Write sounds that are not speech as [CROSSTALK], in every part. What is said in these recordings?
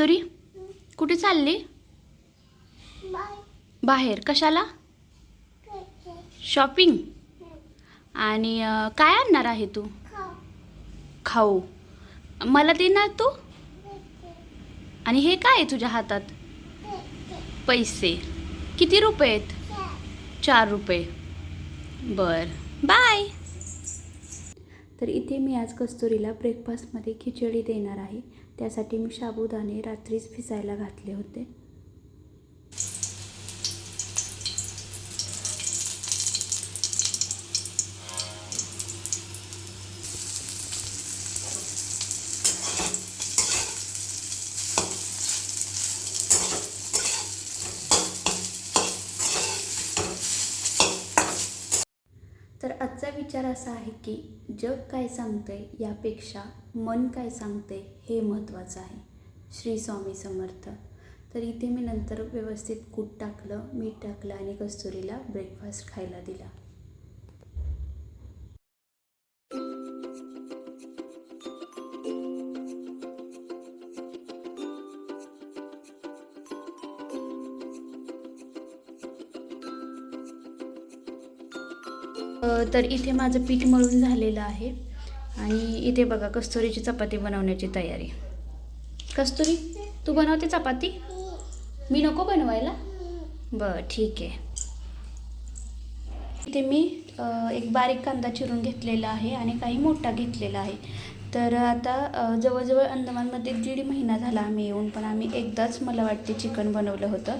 कस्तुरी कुठे चालली? बाहेर. कशाला? शॉपिंग. आणि काय आणणार आहे तू? खाऊ. मला देणार तू? आणि हे काय आहे तुझ्या हातात? पैसे. किती रुपये आहेत? चार. रुपये. बर. बाय. तर इथे मी आज कस्तुरीला ब्रेकफास्टमध्ये खिचडी देणार आहे. त्यासाठी मी साबुदाणे रात्रीच भिजायला घातले होते तर आजचा विचार असा आहे की जग काय सांगते यापेक्षा मन काय सांगते हे महत्त्वाचं आहे. श्री स्वामी समर्थ. तर इथे मी नंतर व्यवस्थित कूट टाकलं मीठ टाकलं आणि कस्तुरीला ब्रेकफास्ट खायला दिला. तर इथे माझं पीठ मळून झालेलं आहे. आणि इथे बघा कस्तुरीची चपाती बनवण्याची तयारी. कस्तुरी तू बनवते चपाती? मी नको बनवायला? बरं ठीक आहे. इथे मी एक बारीक कांदा चिरून घेतलेला आहे आणि काही मोठा घेतलेला आहे. तर आता जवळजवळ अंदमानमध्ये दीड महिना झाला आम्ही येऊन पण आम्ही एकदाच मला वाटते चिकन बनवलं होतं.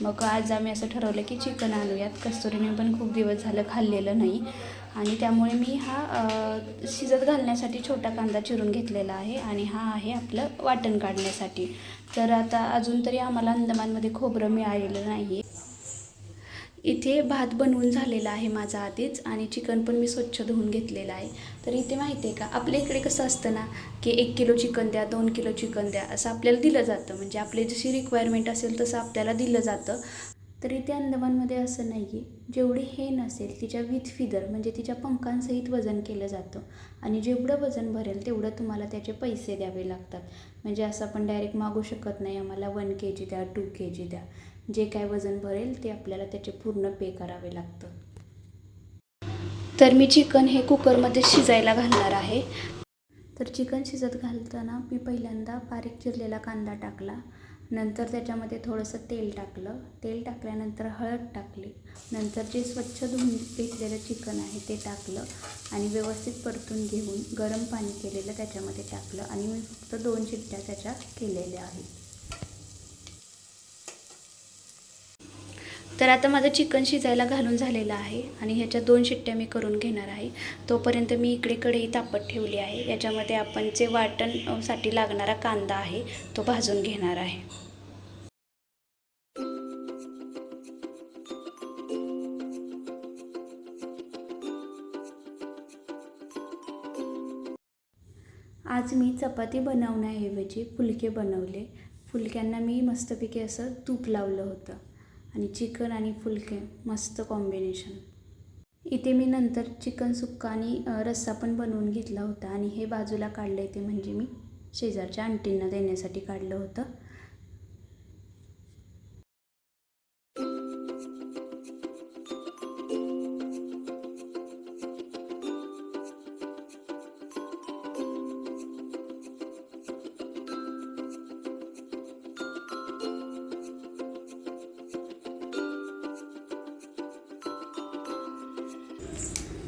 मग आज आम्ही असं ठरवलं की चिकन आणूयात. कस्तुरीने पण खूप दिवस झालं खाल्लेलं नाही. आणि त्यामुळे मी हा शिजत घालण्यासाठी छोटा कांदा चिरून घेतलेला आहे आणि हा आहे आपलं वाटण काढण्यासाठी. तर आता अजून तरी आम्हाला अंदमानमध्ये खोबरं मिळालेलं नाही आहे इथे भात बनवून झालेला आहे माझा आधीच आणि चिकन पण मी स्वच्छ धुवून घेतलेलं आहे. तर इथे माहिती आहे का आपल्या इकडे कसं असतं ना की एक किलो चिकन द्या दोन किलो चिकन द्या असं आपल्याला दिलं जातं. म्हणजे आपली जशी रिक्वायरमेंट असेल तसं आपल्याला दिलं जातं. तर इथे अंदमानमध्ये असं नाही आहे जेवढी हे नसेल तिच्या विथ फिदर म्हणजे तिच्या पंखांसहित वजन केलं जातं. आणि जेवढं वजन भरेल तेवढं तुम्हाला त्याचे पैसे द्यावे लागतात. म्हणजे असं आपण डायरेक्ट मागू शकत नाही आम्हाला वन के जी द्या टू के जी द्या. जे काय वजन भरेल ते आपल्याला त्याचे पूर्ण पे करावे लागतं. तर मी चिकन हे कुकरमध्ये शिजायला घालणार आहे. तर चिकन शिजत घालताना मी पहिल्यांदा बारीक चिरलेला कांदा टाकला. नंतर त्याच्यामध्ये थोडंसं तेल टाकलं. तेल टाकल्यानंतर हळद टाकली. नंतर जे स्वच्छ धुवून घेतलेलं चिकन आहे ते टाकलं आणि व्यवस्थित परतून घेऊन गरम पाणी केलेलं त्याच्यामध्ये टाकलं. आणि मी फक्त दोन शिट्ट्या त्याच्या केलेल्या आहेत. तर आता माझं चिकन शिजायला घालून झालेलं आहे आणि ह्याच्या दोन शिट्ट्या मी करून घेणार आहे. तोपर्यंत मी इकडे कढई तापत ठेवली आहे. याच्यामध्ये आपण जे वाटणसाठी लागणारा कांदा आहे तो भाजून घेणार आहे. आज मी चपाती बनवण्याऐवजी फुलके बनवले. फुलक्यांना मी मस्तपैकी असं तूप लावलं होतं. आणि चिकन आणि फुलके मस्त कॉम्बिनेशन इथे मी नंतर चिकन सुक्का आणि रस्सा पण बनवून घेतला होता आणि हे बाजूला काढले ते म्हणजे मी शेजारच्या आंटींना देण्यासाठी काढलं होतं.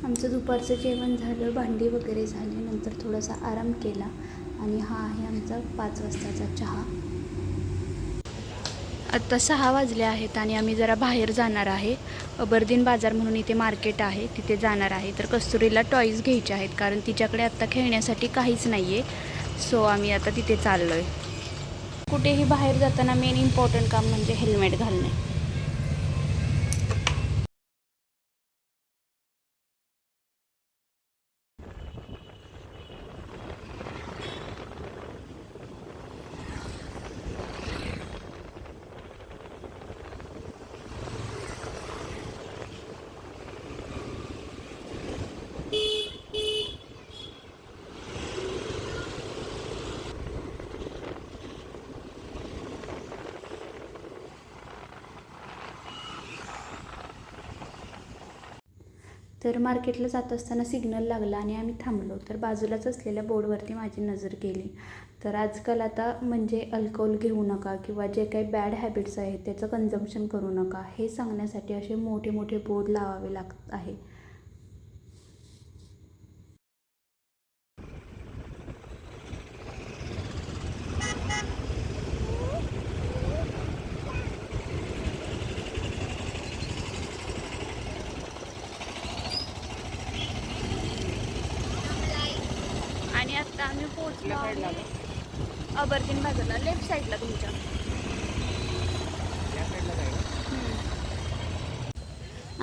आमचं दुपारचं जेवण झालं भांडी वगैरे झाले नंतर थोडासा आराम केला आणि हा आहे आमचा पाच वाजताचा चहा. आत्ता सहा वाजले आहेत आणि आम्ही जरा बाहेर जाणार आहे. अबरदीन बाजार म्हणून इथे मार्केट आहे तिथे जाणार आहे. तर कस्तुरीला टॉईज घ्यायचे आहेत कारण तिच्याकडे आत्ता खेळण्यासाठी काहीच नाही आहे सो आम्ही आता तिथे चाललो आहे कुठेही बाहेर जाताना मेन इम्पॉर्टंट काम म्हणजे हेल्मेट घालणे. तर मार्केटला जात असताना सिग्नल लागला आणि आम्ही थांबलो. तर बाजूलाच असलेल्या बोर्डवरती माझी नजर गेली. तर आजकाल आता म्हणजे अल्कोहोल घेऊ नका किंवा जे काही बॅड हॅबिट्स आहेत त्याचं कन्झम्पशन करू नका. हे सांगण्यासाठी असे मोठे मोठे बोर्ड लावावे लागत आहे आणि आता आम्ही पोहोचलो आहे अबरदीन बाजूला लेफ्ट साईडला तुमच्या.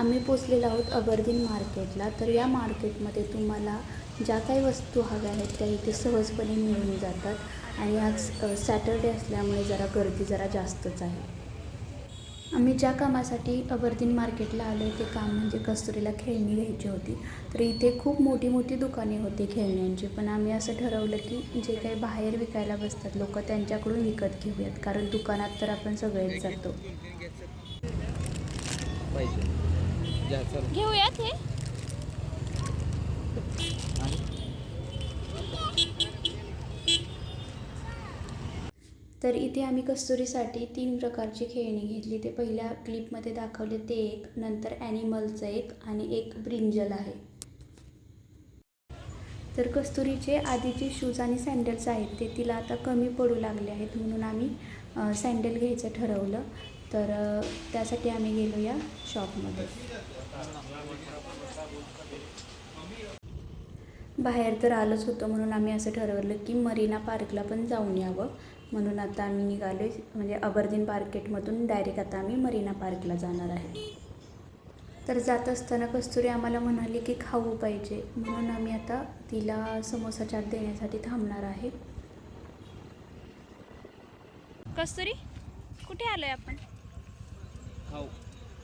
आम्ही पोचलेलो आहोत अबरदीन मार्केटला. तर या मार्केटमध्ये तुम्हाला ज्या काही वस्तू हव्या आहेत त्या इथे सहजपणे मिळून जातात. आणि आज सॅटर्डे असल्यामुळे जरा गर्दी जरा जास्तच आहे. आम्ही ज्या कामासाठी अबरदीन मार्केटला आलो ते काम म्हणजे कस्तुरीला खेळणी घ्यायची होती. तर इथे खूप मोठी मोठी दुकाने होती खेळण्यांची. पण आम्ही असं ठरवलं की जे काही बाहेर विकायला बसतात लोक त्यांच्याकडून विकत घेऊयात. कारण दुकानात तर आपण सगळेच जातो. पाहिजे या चल. घेऊयात हे. तर इथे आम्ही कस्तुरीसाठी तीन प्रकारची खेळणी घेतली. ते पहिल्या क्लिपमध्ये दाखवले ते एक नंतर ॲनिमलचं एक आणि एक ब्रिंजल आहे. तर कस्तुरीचे आधीचे शूज आणि सँडल्स आहेत ते तिला आता कमी पडू लागले आहेत म्हणून आम्ही सँडल घ्यायचं ठरवलं. तर त्यासाठी आम्ही गेलो या शॉपमध्ये बाहेर तर आलंच होतं म्हणून आम्ही असं ठरवलं की मरीना पार्कला पण जाऊन यावं. म्हणून आता आम्ही निघालो आहे. म्हणजे अबरदीन मार्केटमधून डायरेक्ट आता आम्ही मरीना पार्कला जाणार आहे. तर जात असताना कस्तुरी आम्हाला म्हणाली की खाऊ पाहिजे. म्हणून आम्ही आता तिला समोसा चाट देण्यासाठी थांबणार आहे. कस्तुरी कुठे आलोय आपण? खाऊ.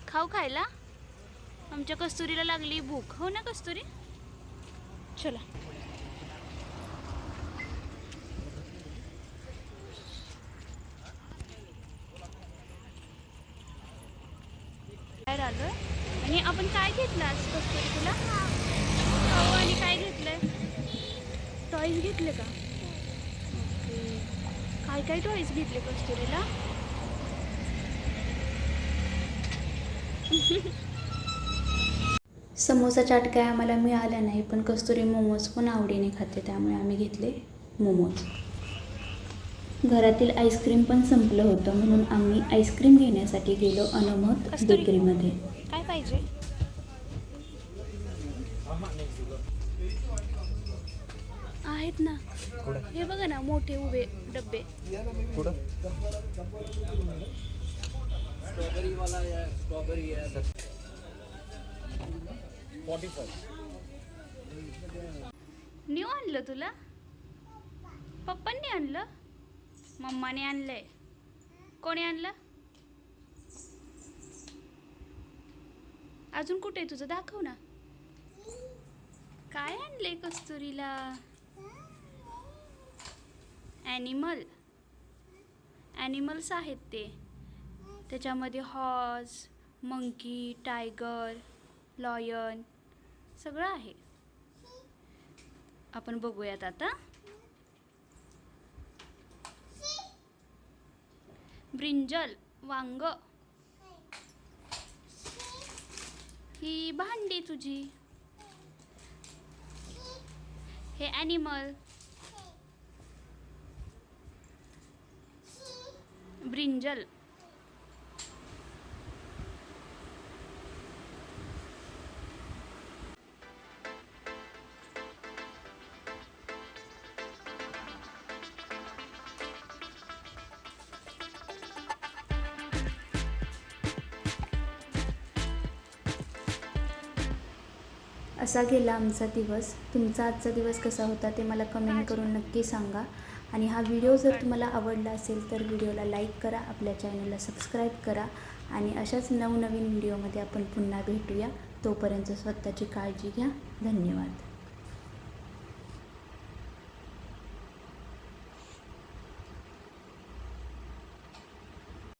खाऊ खायला? आमच्या कस्तुरीला लागली भूक. हो ना कस्तुरी? चला. बाहेर आणि आपण काय घेतलं आज कस्तुरी तुला? खाऊ आणि काय घेतलंय? टॉईज घेतले का? ओके. काय काय टॉईज घेतले कस्तुरीला? [LAUGHS] समोसा चाट काय आम्हाला मिळाला नाही पण कस्तुरी मोमोज पण आवडीने खाते त्यामुळे आम्ही घेतले मोमोज. घरातील आईस्क्रीम पण संपलं होतं म्हणून आम्ही आईस्क्रीम घेण्यासाठी गेलो अनमत. बेकरीमध्ये. काय पाहिजे? आहेत ना. हे बघा ना मोठे उभे डब्बे. न्यू आणलं तुला? पप्पांनी आणलं? मम्माने आणलंय. कोणी आणलं? अजून कुठे आहे तुझं? दाखव ना. काय आणले कस्तुरीला? ॲनिमल ॲनिमल्स आहेत ते. त्याच्यामध्ये हॉर्स मंकी टायगर लॉयन सगळं आहे. आपण बघूयात आता. ब्रिंजल वांग. ही भांडी तुझी. हे ॲनिमल ब्रिंजल. असा गेला आमचा दिवस. तुमचा आजचा दिवस कसा होता ते मला कमेंट करून नक्की सांगा. आणि हा व्हिडिओ जर तुम्हाला आवडला असेल तर व्हिडिओला लाईक करा आपल्या चॅनलला सबस्क्राईब करा. आणि अशाच नवनवीन व्हिडिओमध्ये आपण पुन्हा भेटूया. तोपर्यंत स्वतःची काळजी घ्या. धन्यवाद.